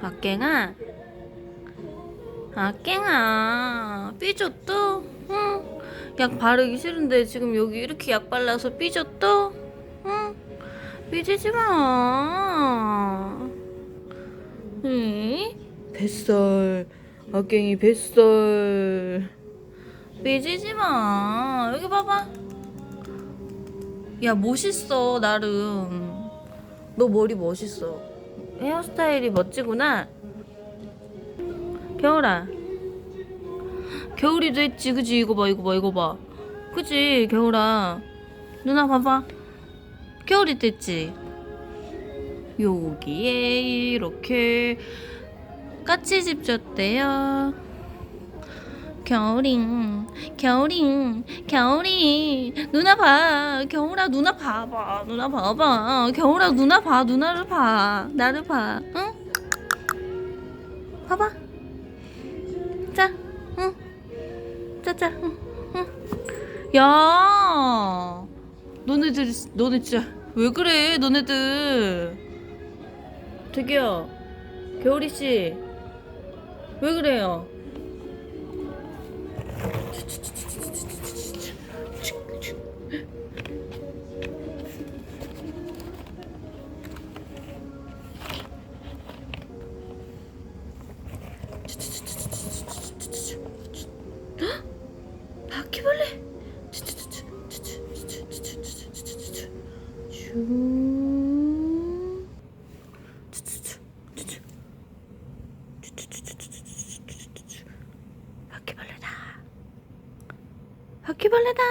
악갱아 악갱아 삐졌또? 응? 약 바르기 싫은데 지금 여기 이렇게 약 발라서 삐졌또? 응? 삐지지 마 응? 뱃살 악갱이 뱃살 삐지지 마 여기 봐봐 야 멋있어 나름 너 머리 멋있어 헤어스타일이 멋지구나. 겨울아. 겨울이 됐지 그지? 이거 봐 이거 봐 이거 봐. 그지 겨울아? 누나 봐봐. 겨울이 됐지. 여기에 이렇게 까치집 줬대요 겨울이 겨울이 겨울이 누나 봐. 겨울아 누나 봐봐. 누나 봐봐. 겨울아 누나 봐. 누나를 봐. 나를 봐. 응? 봐봐. 자 응. 짜자 응. 응. 야. 너네들 너네 진짜 왜 그래 너네들? 저기요 겨울이 씨왜 그래요 바퀴벌레. 바퀴벌레다. 바퀴벌레다.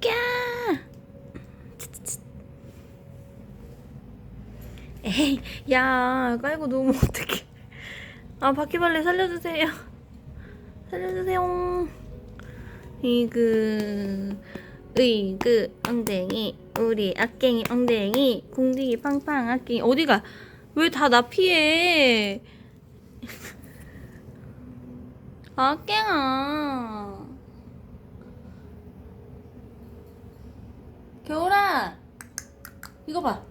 꺄. 에이, 야, 깔고 누우면 어떡해. 아, 바퀴벌레 살려주세요. 살려주세요. 이그 으이그 엉덩이 우리 악갱이 엉덩이 궁둥이 팡팡 악갱이 어디가 왜 다 나 피해? 악갱아 겨울아 이거 봐